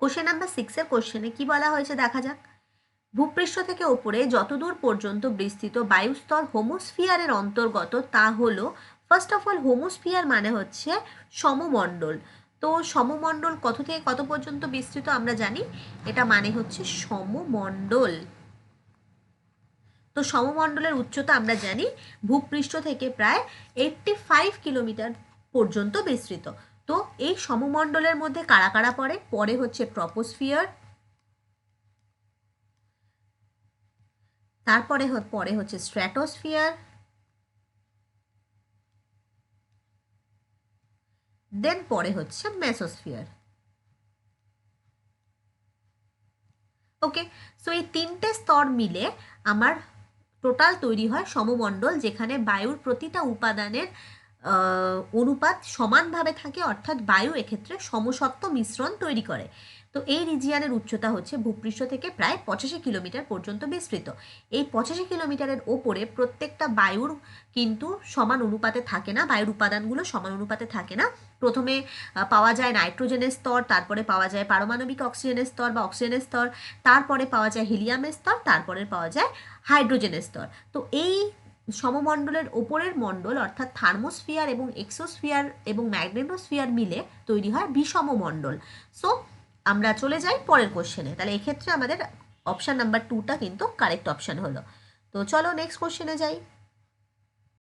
Question number সিক্সের কোশ্চেনে কি বলা হয়েছে দেখা যাক। ভূপৃষ্ঠ থেকে ওপরে যতদূর পর্যন্ত বিস্তৃত বায়ুস্তর হোমোস্ফিয়ারের অন্তর্গত তা হলো ফার্স্ট অফ অল হোমোস্ফিয়ার মানে হচ্ছে সমমণ্ডল। তো সমমণ্ডল কত থেকে কত পর্যন্ত বিস্তৃত আমরা জানি? এটা মানে হচ্ছে সমমণ্ডল। তো সমমণ্ডলের উচ্চতা আমরা জানি ভূপৃষ্ঠ থেকে প্রায় এইটটি ফাইভ কিলোমিটার পর্যন্ত বিস্তৃত। তো এই সমমণ্ডলের মধ্যে কারা কারা পড়ে? পরে হচ্ছে ট্রপোস্ফিয়ার, তারপরে পরে হচ্ছে স্ট্র্যাটোস্ফিয়ার, দেন পরে হচ্ছে মেসোস্ফিয়ার। ওকে, সো এই তিনটে স্তর মিলে আমার টোটাল তৈরি হয় সমমণ্ডল যেখানে বায়ুর প্রতিটা উপাদানের অনুপাত সমানভাবে থাকে, অর্থাৎ বায়ু এক্ষেত্রে সমসত্ব মিশ্রণ তৈরি করে। তো এই রিজিয়ানের উচ্চতা হচ্ছে ভূপৃষ্ঠ থেকে প্রায় পঁচাশি কিলোমিটার পর্যন্ত বিস্তৃত। এই পঁচাশি কিলোমিটারের ওপরে প্রত্যেকটা বায়ুর কিন্তু সমান অনুপাতে থাকে না, বায়ুর উপাদানগুলো সমান অনুপাতে থাকে না। প্রথমে পাওয়া যায় নাইট্রোজেনের স্তর, তারপরে পাওয়া যায় পারমাণবিক অক্সিজেনের স্তর বা অক্সিজেনের স্তর, তারপরে পাওয়া যায় হিলিয়ামের স্তর, তারপরে পাওয়া যায় হাইড্রোজেনের স্তর। তো এই সমমণ্ডলের ওপরের মণ্ডল, অর্থাৎ থার্মোস্ফিয়ার এবং এক্সোস্ফিয়ার এবং ম্যাগনেটোস্ফিয়ার মিলে তৈরি হয় বিষম মণ্ডল সো আমরা চলে যাই পরের কোশ্চেনে তাহলে এক্ষেত্রে আমাদের অপশান নাম্বার টুটা কিন্তু কারেক্ট অপশান হলো। তো চলো নেক্সট কোশ্চেনে যাই।